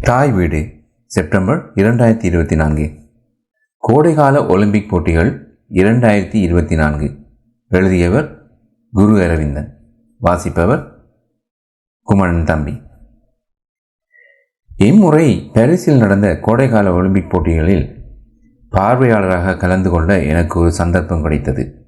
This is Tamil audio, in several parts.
தாய் வீடு செப்டம்பர் இரண்டாயிரத்தி இருபத்தி நான்கு. கோடைகால ஒலிம்பிக் போட்டிகள் இரண்டாயிரத்தி இருபத்தி நான்கு. எழுதியவர் குரு அரவிந்தன். வாசிப்பவர் குமரன் தம்பி. இம்முறை பாரிஸில் நடந்த கோடைகால ஒலிம்பிக் போட்டிகளில் பார்வையாளராக கலந்து கொள்ள எனக்கு ஒரு சந்தர்ப்பம் கிடைத்தது.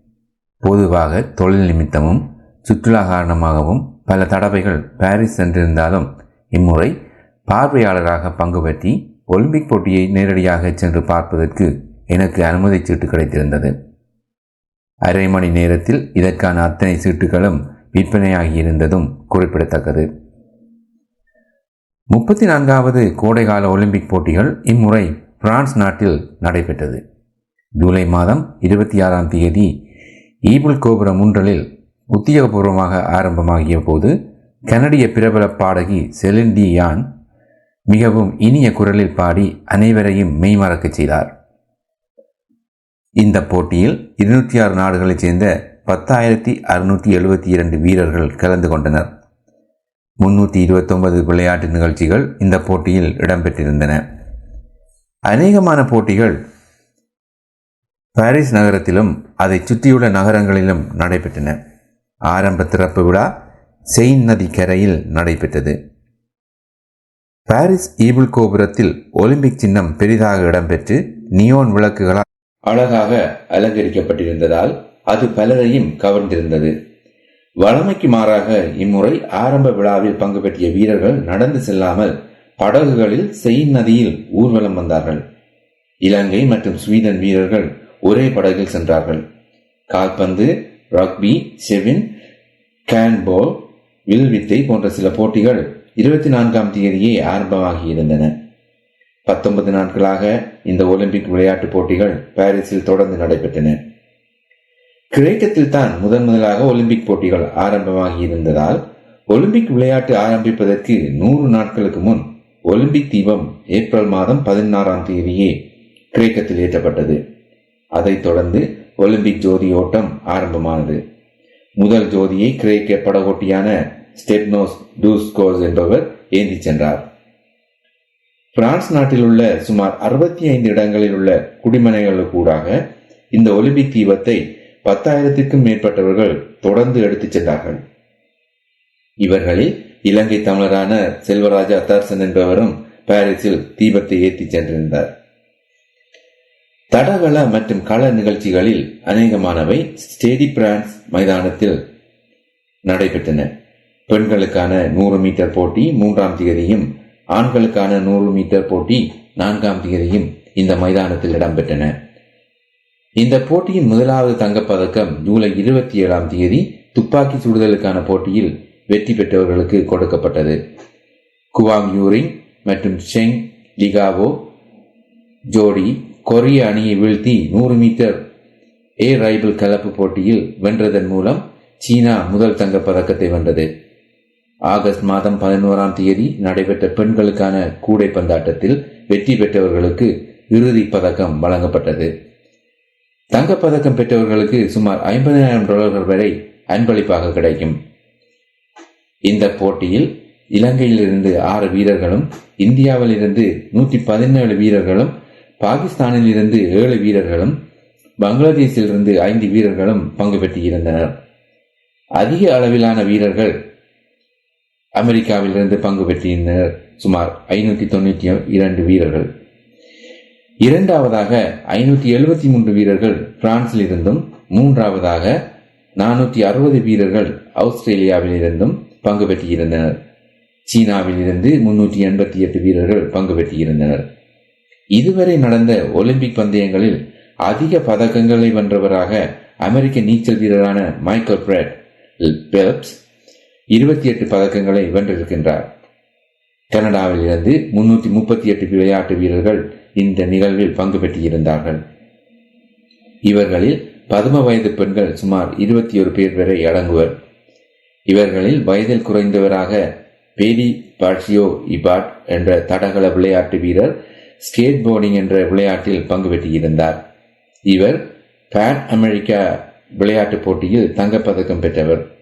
பொதுவாக தொழில் நிமித்தமும் சுற்றுலா காரணமாகவும் பல தடவைகள் பாரிஸ் சென்றிருந்தாலும் இம்முறை பார்வையாளராக பங்குபற்றி ஒலிம்பிக் போட்டியை நேரடியாக சென்று பார்ப்பதற்கு எனக்கு அனுமதி சீட்டு கிடைத்திருந்தது. அரை மணி நேரத்தில் இதற்கான அத்தனை சீட்டுகளும் விற்பனையாகியிருந்ததும் குறிப்பிடத்தக்கது. முப்பத்தி நான்காவது கோடைகால ஒலிம்பிக் போட்டிகள் இம்முறை பிரான்ஸ் நாட்டில் நடைபெற்றது. ஜூலை மாதம் இருபத்தி ஆறாம் தேதி ஈபுல் கோபுரம் முன்றலில் உத்தியோகபூர்வமாக ஆரம்பமாகிய போது கனடிய பிரபல பாடகி செலின் டி யான் மிகவும் இனிய குரலில் பாடி அனைவரையும் மெய்மறக்கச் செய்தார். இந்த போட்டியில் இருநூற்றி ஆறு நாடுகளைச் சேர்ந்த பத்தாயிரத்தி அறுநூற்றி எழுபத்தி இரண்டு வீரர்கள் கலந்து கொண்டனர். முன்னூற்றி இருபத்தொன்பது விளையாட்டு நிகழ்ச்சிகள் இந்த போட்டியில் இடம்பெற்றிருந்தன. அநேகமான போட்டிகள் பாரிஸ் நகரத்திலும் அதை சுற்றியுள்ள நகரங்களிலும் நடைபெற்றன. ஆரம்ப திறப்பு விழா செயின் நதி கரையில் நடைபெற்றது. பாரிஸ் ஈபிள் கோபுரத்தில் ஒலிம்பிக் சின்னம் பெரிதாக இடம்பெற்று நியோன் விளக்குகளால் அழகாக அலங்கரிக்கப்பட்டிருந்ததால் அது பலரையும் கவர்ந்திருந்தது. வளமைக்கு மாறாக இம்முறை ஆரம்ப விழாவில் பங்கு பெற்றிய வீரர்கள் நடந்து செல்லாமல் படகுகளில் செயின் நதியில் ஊர்வலம் வந்தார்கள். இலங்கை மற்றும் ஸ்வீடன் வீரர்கள் ஒரே படகில் சென்றார்கள். கால்பந்து ரக்பி செவின் கேன்போல் வில்வித்தை போன்ற சில போட்டிகள் இருபத்தி நான்காம் தேதியே ஆரம்பமாகி இருந்தன பத்தொன்பது நாட்களாக இந்த ஒலிம்பிக் விளையாட்டுப் போட்டிகள் பாரிஸில் தொடர்ந்து நடைபெற்றன. கிரேக்கத்தில் தான் முதன் முதலாக ஒலிம்பிக் போட்டிகள் ஆரம்பமாகி இருந்ததால் ஒலிம்பிக் விளையாட்டு ஆரம்பிப்பதற்கு நூறு நாட்களுக்கு முன் ஒலிம்பிக் தீபம் ஏப்ரல் மாதம் பதினாறாம் தேதியே கிரேக்கத்தில் ஏற்றப்பட்டது. அதைத் தொடர்ந்து ஒலிம்பிக் ஜோதி ஓட்டம் ஆரம்பமானது. முதல் ஜோதியை கிரேக்க படகோட்டியான ஸ்டெப்னோஸ் டூஸ்கோஸ் என்பவர் ஏந்தி சென்றார். பிரான்ஸ் நாட்டில் உள்ள சுமார் அறுபத்தி ஐந்து இடங்களில் உள்ள குடிமனைகளுக்கூடாக இந்த ஒலிம்பிக் தீபத்தை பத்தாயிரத்திற்கும் மேற்பட்டவர்கள் தொடர்ந்து எடுத்துச் சென்றார்கள். இவர்களில் இலங்கை தமிழரான செல்வராஜா தர்சன் என்பவரும் பாரிஸில் தீபத்தை ஏற்றி சென்றிருந்தார். தடகள மற்றும் கள நிகழ்ச்சிகளில் அநேகமானவை ஸ்டேடி பிரான்ஸ் மைதானத்தில் நடைபெற்றன. பெண்களுக்கான நூறு மீட்டர் போட்டி மூன்றாம் தேதியும் ஆண்களுக்கான நூறு மீட்டர் போட்டி நான்காம் திகதியும் இந்த மைதானத்தில் இடம்பெற்றன. இந்த போட்டியின் முதலாவது தங்கப்பதக்கம் ஜூலை இருபத்தி ஏழாம் தேதி துப்பாக்கி சுடுதலுக்கான போட்டியில் வெற்றி பெற்றவர்களுக்கு கொடுக்கப்பட்டது. குவாங் யூரிங் மற்றும் செங் லிகாவோ ஜோடி கொரிய அணியை வீழ்த்தி நூறு மீட்டர் ஏ ரைபிள் கலப்பு போட்டியில் வென்றதன் மூலம் சீனா முதல் தங்கப் பதக்கத்தை வென்றது. ஆகஸ்ட் மாதம் பதினோராம் தேதி நடைபெற்ற பெண்களுக்கான கூடை பந்தாட்டத்தில் வெற்றி பெற்றவர்களுக்கு இறுதி பதக்கம் வழங்கப்பட்டது. தங்கப்பதக்கம் பெற்றவர்களுக்கு சுமார் ஐம்பதாயிரம் டாலர்கள் வரை அன்பளிப்பாக கிடைக்கும். இந்த போட்டியில் இலங்கையிலிருந்து ஆறு வீரர்களும் இந்தியாவிலிருந்து நூற்றி பதினேழு வீரர்களும் பாகிஸ்தானிலிருந்து ஏழு வீரர்களும் பங்களாதேஷிலிருந்து ஐந்து வீரர்களும் பங்கு பெற்றிருந்தனர். அதிக அளவிலான வீரர்கள் அமெரிக்காவிலிருந்து பங்கு பெற்றிருந்தனர். சுமார் ஐநூற்றி தொண்ணூற்றி இரண்டு வீரர்கள். இரண்டாவதாக ஐநூற்றி எழுபத்தி மூன்று வீரர்கள் பிரான்சிலிருந்தும் மூன்றாவதாக நானூற்றி அறுபது வீரர்கள் அவுஸ்திரேலியாவிலிருந்தும் பங்கு பெற்றிருந்தனர். சீனாவிலிருந்து முன்னூற்றி எண்பத்தி எட்டு வீரர்கள் பங்கு பெற்றிருந்தனர். இதுவரை நடந்த ஒலிம்பிக் பந்தயங்களில் அதிக பதக்கங்களை வென்றவராக அமெரிக்க நீச்சல் வீரரான மைக்கேல் பிரெட் பெல்ப்ஸ் இருபத்தி எட்டு பதக்கங்களை வென்றிருக்கின்றார். கனடாவில் இருந்து முன்னூற்றி முப்பத்தி எட்டு விளையாட்டு வீரர்கள் இந்த நிகழ்வில் பங்கு பெற்றிருந்தார்கள். இவர்களில் பதும வயது பெண்கள் சுமார் இருபத்தி ஒரு பேர் வரை அடங்குவர். இவர்களில் வயதில் குறைந்தவராக பேடி பாட்சியோ இபாட் என்ற தடகள விளையாட்டு வீரர் ஸ்கேட் போர்டிங் என்ற விளையாட்டில் பங்கு பெற்றிருந்தார். இவர் பேன் அமெரிக்கா விளையாட்டுப் போட்டியில் தங்கப்பதக்கம் பெற்றவர்.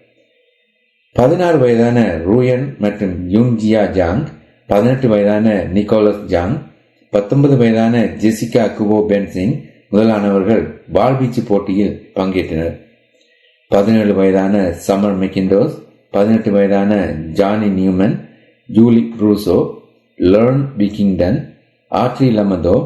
பதினாறு வயதான ரூயன் மற்றும் யூங்ஜியா ஜாங் பதினெட்டு வயதான நிக்கோலஸ் ஜாங் பத்தொன்பது வயதான ஜெசிகா குவோ பென்சிங் முதலானவர்கள் வாள்வீச்சு போட்டியில் பங்கேற்றனர். பதினேழு வயதான சமர் மெக்கிண்டோஸ் பதினெட்டு வயதான Johnny Newman Julie Brousseau Lauren Wickington Audrey Lamothe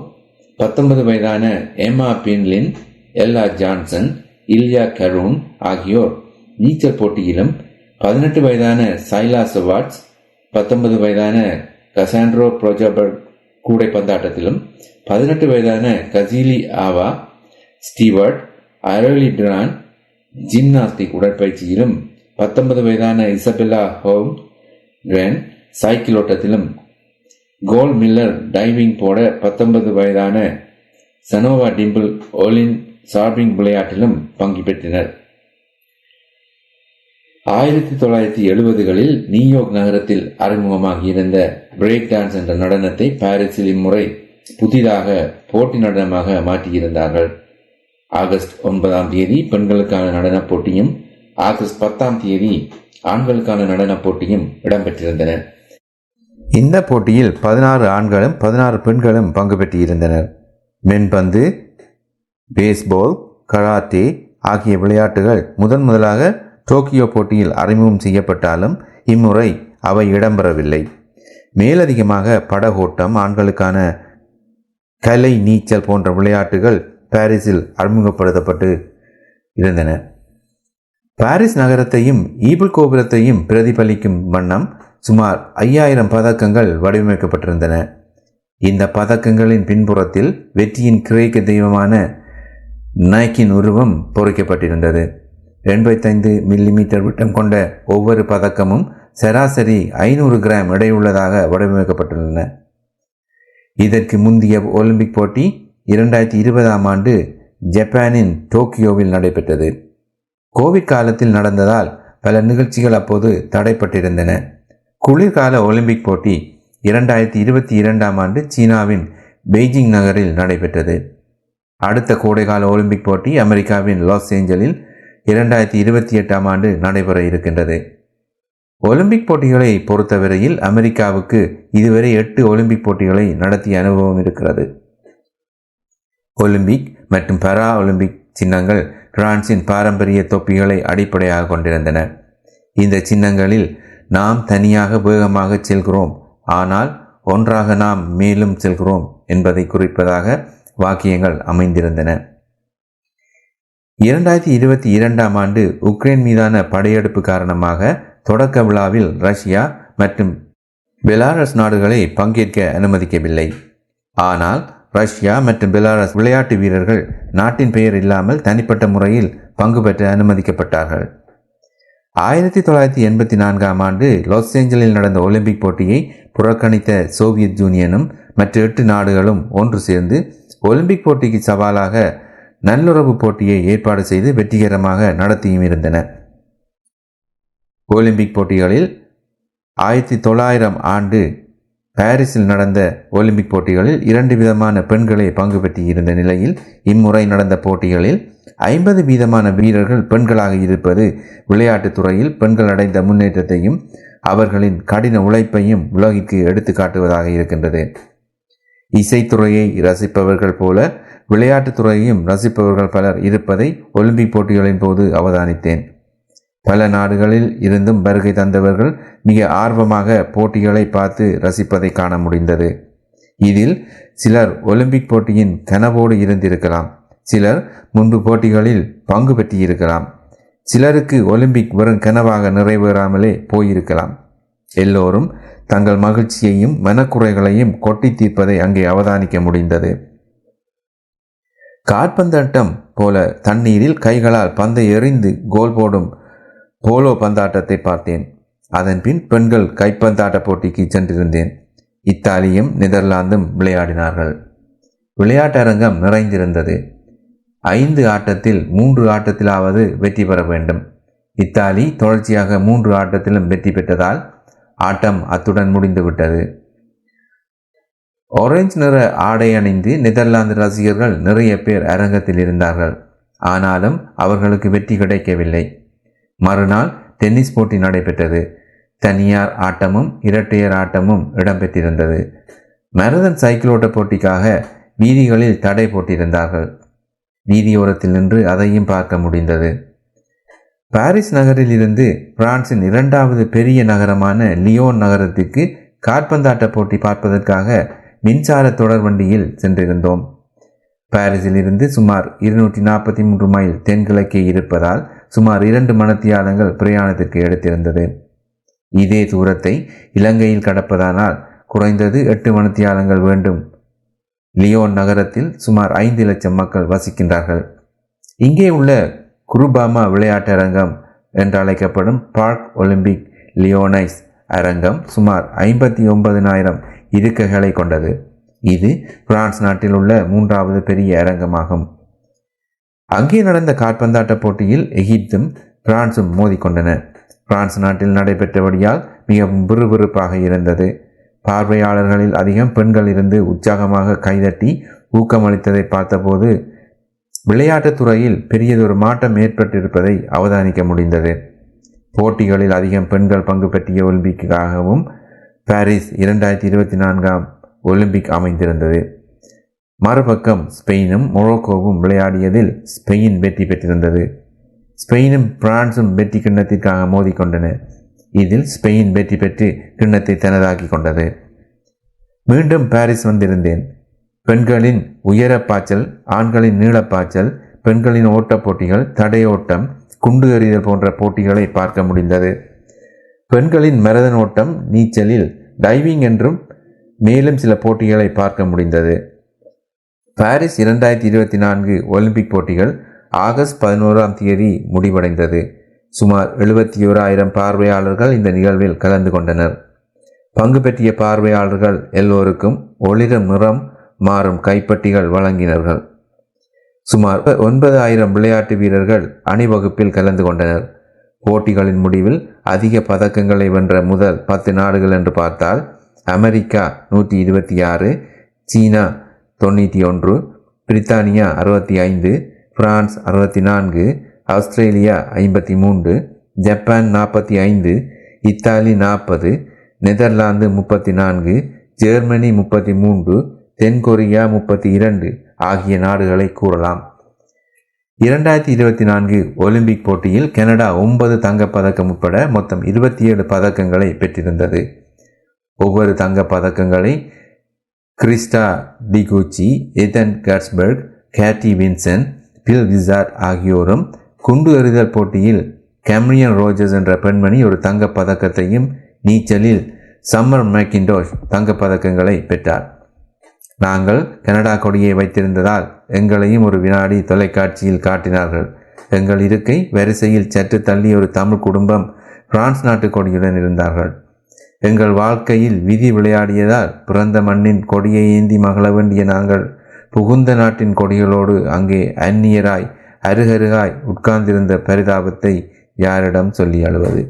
பத்தொன்பது வயதான எம்மா பின்லின் எல்லா ஜான்சன் இல்யா கரூன் ஆகியோர் நீச்சல் போட்டியிலும் பதினெட்டு வயதான சைலாஸ் வாட்ஸ் பத்தொன்பது வயதான கசாண்ட்ரோ புரோஜாபர்ட் கூடை பந்தாட்டத்திலும் பதினெட்டு வயதான கசீலி ஆவா ஸ்டீவர்ட் அரோலி டிரான் ஜிம்னாஸ்டிக் உடற்பயிற்சியிலும் பத்தொன்பது வயதான இசபெல்லா ஹோம் ரென் சைக்கிள் ஓட்டத்திலும் கோல் மில்லர் டைவிங் போட பத்தொன்பது வயதான சனோவா டிம்பிள் ஓலின் சார்பிங் விளையாட்டிலும் பங்கு பெற்றனர். ஆயிரத்தி தொள்ளாயிரத்தி எழுபதுகளில் நியூயார்க் நகரத்தில் அறிமுகமாகியிருந்த பிரேக் டான்ஸ் என்ற நடனத்தை பாரிஸில் இம்முறை புதிதாக போட்டி நடனமாக மாற்றியிருந்தார்கள். ஆகஸ்ட் ஒன்பதாம் தேதி பெண்களுக்கான நடனப் போட்டியும் ஆகஸ்ட் பத்தாம் தேதி ஆண்களுக்கான நடனப் போட்டியும் இடம்பெற்றிருந்தன. இந்த போட்டியில் பதினாறு ஆண்களும் பதினாறு பெண்களும் பங்கு பெற்றிருந்தனர். மென்பந்து பேஸ்பால் கராத்தே ஆகிய விளையாட்டுகள் முதன் முதலாக டோக்கியோ போட்டியில் அறிமுகம் செய்யப்பட்டாலும் இம்முறை அவை இடம்பெறவில்லை. மேலதிகமாக படகோட்டம் ஆண்களுக்கான கலை நீச்சல் போன்ற விளையாட்டுகள் பாரிஸில் அறிமுகப்படுத்தப்பட்டு இருந்தன. பாரிஸ் நகரத்தையும் ஈபிள் கோபுரத்தையும் பிரதிபலிக்கும் வண்ணம் சுமார் ஐயாயிரம் பதக்கங்கள் வடிவமைக்கப்பட்டிருந்தன. இந்த பதக்கங்களின் பின்புறத்தில் வெற்றியின் கிரேக்க தெய்வமான நாய்க்கின் உருவம் பொறிக்கப்பட்டிருந்தது. எண்பத்தைந்து மில்லிமீட்டர் விட்டம் கொண்ட ஒவ்வொரு பதக்கமும் சராசரி ஐநூறு கிராம் எடையுள்ளதாக வடிவமைக்கப்பட்டுள்ளன. இதற்கு முந்தைய ஒலிம்பிக் போட்டி இரண்டாயிரத்தி இருபதாம் ஆண்டு ஜப்பானின் டோக்கியோவில் நடைபெற்றது. கோவிட் காலத்தில் நடந்ததால் பல நிகழ்ச்சிகள் அப்போது தடைப்பட்டிருந்தன. குளிர்கால ஒலிம்பிக் போட்டி இரண்டாயிரத்தி இருபத்தி இரண்டாம் ஆண்டு சீனாவின் பெய்ஜிங் நகரில் நடைபெற்றது. அடுத்த கோடைகால ஒலிம்பிக் போட்டி அமெரிக்காவின் லாஸ் ஏஞ்சலில் இரண்டாயிரத்தி இருபத்தி எட்டாம் ஆண்டு நடைபெற இருக்கின்றது. ஒலிம்பிக் போட்டிகளை பொறுத்தவரையில் அமெரிக்காவுக்கு இதுவரை எட்டு ஒலிம்பிக் போட்டிகளை நடத்திய அனுபவம் இருக்கிறது. ஒலிம்பிக் மற்றும் பரா ஒலிம்பிக் சின்னங்கள் பிரான்சின் பாரம்பரிய தொப்பிகளை அடிப்படையாக கொண்டிருந்தன. இந்த சின்னங்களில் நாம் தனியாக வேகமாக செல்கிறோம். ஆனால் ஒன்றாக நாம் மேலும் செல்கிறோம் என்பதை குறிப்பதாக வாக்கியங்கள் அமைந்திருந்தன. இரண்டாயிரத்தி இருபத்தி இரண்டாம் ஆண்டு உக்ரைன் மீதான படையெடுப்பு காரணமாக தொடக்க விழாவில் ரஷ்யா மற்றும் பெலாரஸ் நாடுகளை பங்கேற்க அனுமதிக்கவில்லை. ஆனால் ரஷ்யா மற்றும் பெலாரஸ் விளையாட்டு வீரர்கள் நாட்டின் பெயர் இல்லாமல் தனிப்பட்ட முறையில் பங்கு பெற்ற அனுமதிக்கப்பட்டார்கள். ஆயிரத்தி தொள்ளாயிரத்தி எண்பத்தி நான்காம் ஆண்டு லாஸ் ஏஞ்சலில் நடந்த ஒலிம்பிக் போட்டியை புறக்கணித்த சோவியத் யூனியனும் மற்ற எட்டு நாடுகளும் ஒன்று சேர்ந்து ஒலிம்பிக் போட்டிக்கு சவாலாக நல்லுறவு போட்டியை ஏற்பாடு செய்து வெற்றிகரமாக நடத்தியும் இருந்தன. ஒலிம்பிக் போட்டிகளில் ஆயிரத்தி தொள்ளாயிரம் ஆண்டு பாரிஸில் நடந்த ஒலிம்பிக் போட்டிகளில் இரண்டு விதமான பெண்களே பங்கு பெற்றிருந்த நிலையில் இம்முறை நடந்த போட்டிகளில் ஐம்பது வீதமான வீரர்கள் பெண்களாக இருப்பது விளையாட்டுத் துறையில் பெண்கள் அடைந்த முன்னேற்றத்தையும் அவர்களின் கடின உழைப்பையும் உலகிற்கு எடுத்து காட்டுவதாக இருக்கின்றது. இசைத்துறையை ரசிப்பவர்கள் போல விளையாட்டுத் துறையையும் ரசிப்பவர்கள் பலர் இருப்பதை ஒலிம்பிக் போட்டிகளின் போது அவதானித்தேன். பல நாடுகளில் இருந்தும் வருகை தந்தவர்கள் மிக ஆர்வமாக போட்டிகளை பார்த்து ரசிப்பதை காண முடிந்தது. இதில் சிலர் ஒலிம்பிக் போட்டியின் கனவோடு இருந்திருக்கலாம். சிலர் முன்பு போட்டிகளில் பங்கு பெற்றிருக்கலாம். சிலருக்கு ஒலிம்பிக் வெறும் கனவாக நிறைவேறாமலே போயிருக்கலாம். எல்லோரும் தங்கள் மகிழ்ச்சியையும் மனக்குறைகளையும் கொட்டி தீர்ப்பதை அங்கே அவதானிக்க முடிந்தது. காற்பந்தாட்டம் போல தண்ணீரில் கைகளால் பந்தை எறிந்து கோல் போடும் போலோ பந்தாட்டத்தை பார்த்தேன். அதன்பின் பெண்கள் கைப்பந்தாட்ட போட்டிக்கு சென்றிருந்தேன். இத்தாலியும் நெதர்லாந்தும் விளையாடினார்கள். விளையாட்டரங்கம் நிறைந்திருந்தது. ஐந்து ஆட்டத்தில் மூன்று ஆட்டத்திலாவது வெற்றி பெற வேண்டும். இத்தாலி தொடர்ச்சியாக மூன்று ஆட்டத்திலும் வெற்றி பெற்றதால் ஆட்டம் அத்துடன் முடிந்துவிட்டது. ஆரஞ்சு நிற ஆடை அணிந்து நெதர்லாந்து ரசிகர்கள் நிறைய பேர் அரங்கத்தில் இருந்தார்கள். ஆனாலும் அவர்களுக்கு வெற்றி கிடைக்கவில்லை. மறுநாள் டென்னிஸ் போட்டி நடைபெற்றது. தனியார் ஆட்டமும் இரட்டையர் ஆட்டமும் இடம்பெற்றிருந்தது. மரதன் சைக்கிள் ஓட்ட போட்டிக்காக வீதிகளில் தடை போட்டிருந்தார்கள். வீதியோரத்தில் நின்று அதையும் பார்க்க முடிந்தது. பாரிஸ் நகரில் இருந்து பிரான்சின் இரண்டாவது பெரிய நகரமான லியோன் நகரத்திற்கு காற்பந்தாட்ட போட்டி பார்ப்பதற்காக மின்சார தொடர் வண்டியில் சென்றிருந்தோம். பாரிஸில் இருந்து சுமார் இருநூற்றி நாற்பத்தி மூன்று மைல் தென்கிழக்கே இருப்பதால் சுமார் இரண்டு மணத்தியாலங்கள் பிரயாணத்திற்கு எடுத்திருந்தது. இதே தூரத்தை இலங்கையில் கடப்பதானால் குறைந்தது எட்டு மணத்தியாலங்கள் வேண்டும். லியோன் நகரத்தில் சுமார் ஐந்து லட்சம் மக்கள் வசிக்கின்றார்கள். இங்கே உள்ள குருபாமா விளையாட்டரங்கம் என்று அழைக்கப்படும் பார்க் ஒலிம்பிக் லியோனைஸ் அரங்கம் சுமார் ஐம்பத்தி ஒன்பதினாயிரம் இருக்கைகளை கொண்டது. இது பிரான்ஸ் நாட்டில் உள்ள மூன்றாவது பெரிய அரங்கமாகும். அங்கே நடந்த காற்பந்தாட்ட போட்டியில் எகிப்தும் பிரான்சும் மோதிக்கொண்டன. பிரான்ஸ் நாட்டில் நடைபெற்றபடியால் மிகவும் விறுவிறுப்பாக இருந்தது. பார்வையாளர்களில் அதிகம் பெண்கள் இருந்து உற்சாகமாக கைதட்டி ஊக்கமளித்ததை பார்த்தபோது விளையாட்டுத் துறையில் பெரியதொரு மாற்றம் ஏற்பட்டிருப்பதை அவதானிக்க முடிந்தது. போட்டிகளில் அதிகம் பெண்கள் பங்கு பெற்றிய ஒலிம்பிக்காகவும் பாரிஸ் இரண்டாயிரத்தி இருபத்தி நான்காம் ஒலிம்பிக் அமைந்திருந்தது. மறுபக்கம் ஸ்பெயினும் மொரோக்கோவும் விளையாடியதில் ஸ்பெயின் வெற்றி பெற்றிருந்தது. ஸ்பெயினும் பிரான்சும் வெற்றி கிண்ணத்திற்காக மோதிக்கொண்டன இதில் ஸ்பெயின் வெற்றி பெற்று கிண்ணத்தை தனதாக்கி கொண்டது. மீண்டும் பாரிஸ் வந்திருந்தேன். பெண்களின் உயர பாய்ச்சல் ஆண்களின் நீளப்பாய்ச்சல் பெண்களின் ஓட்டப் போட்டிகள் தடையோட்டம் குண்டு எறிதல் போன்ற போட்டிகளை பார்க்க முடிந்தது. பெண்களின் மரதன் ஓட்டம் நீச்சலில் டைவிங் என்றும் மேலும் சில போட்டிகளை பார்க்க முடிந்தது. பாரிஸ் இரண்டாயிரத்தி இருபத்தி நான்கு ஒலிம்பிக் போட்டிகள் ஆகஸ்ட் பதினோராம் தேதி முடிவடைந்தது. சுமார் எழுபத்தி ஓராயிரம் பார்வையாளர்கள் இந்த நிகழ்வில் கலந்து கொண்டனர். பங்கு பெற்றிய பார்வையாளர்கள் எல்லோருக்கும் ஒளிரும் நிறம் மாறும் கைப்பட்டிகள் வழங்கினார்கள். சுமார் ஒன்பது ஆயிரம் விளையாட்டு வீரர்கள் அணிவகுப்பில் கலந்து கொண்டனர். போட்டிகளின் முடிவில் அதிக பதக்கங்களை வென்ற முதல் பத்து நாடுகள் என்று பார்த்தால் அமெரிக்கா நூற்றி இருபத்தி ஆறு சீனா தொண்ணூற்றி ஒன்று பிரித்தானியா அறுபத்தி ஐந்து பிரான்ஸ் அறுபத்தி நான்கு ஆஸ்திரேலியா ஐம்பத்தி மூன்று ஜப்பான் நாற்பத்தி ஐந்து இத்தாலி நாற்பது நெதர்லாந்து முப்பத்தி நான்கு ஜெர்மனி முப்பத்தி மூன்று தென்கொரியா முப்பத்தி இரண்டு ஆகிய நாடுகளை கூறலாம். இரண்டாயிரத்தி இருபத்தி நான்கு ஒலிம்பிக் போட்டியில் கனடா ஒன்பது தங்கப்பதக்கம் உட்பட மொத்தம் இருபத்தி ஏழு பதக்கங்களை பெற்றிருந்தது. ஒவ்வொரு தங்க பதக்கங்களை Christa Deguchi Ethan Katzberg Katie Vincent Phil Wizard ஆகியோரும் குண்டு எறிதல் போட்டியில் கேம்ரியன் ரோஜர்ஸ் என்ற பெண்மணி ஒரு தங்கப் பதக்கத்தையும் நீச்சலில் சம்மர் மேக்கின்டோஷ் தங்கப்பதக்கங்களை பெற்றார். நாங்கள் கனடா கொடியை வைத்திருந்ததால் எங்களையும் ஒரு வினாடி தொலைக்காட்சியில் காட்டினார்கள். எங்கள் இருக்கை வரிசையில் சற்று தள்ளி ஒரு தமிழ் குடும்பம் பிரான்ஸ் நாட்டு கொடியுடன் இருந்தார்கள். எங்கள் வாழ்க்கையில் விதி விளையாடியதால் பிறந்த மண்ணின் கொடியை ஏந்தி மகள வேண்டிய நாங்கள் புகுந்த நாட்டின் கொடிகளோடு அங்கே அந்நியராய் அருகருகாய் உட்கார்ந்திருந்த பரிதாபத்தை யாரிடம் சொல்லி அழுவது?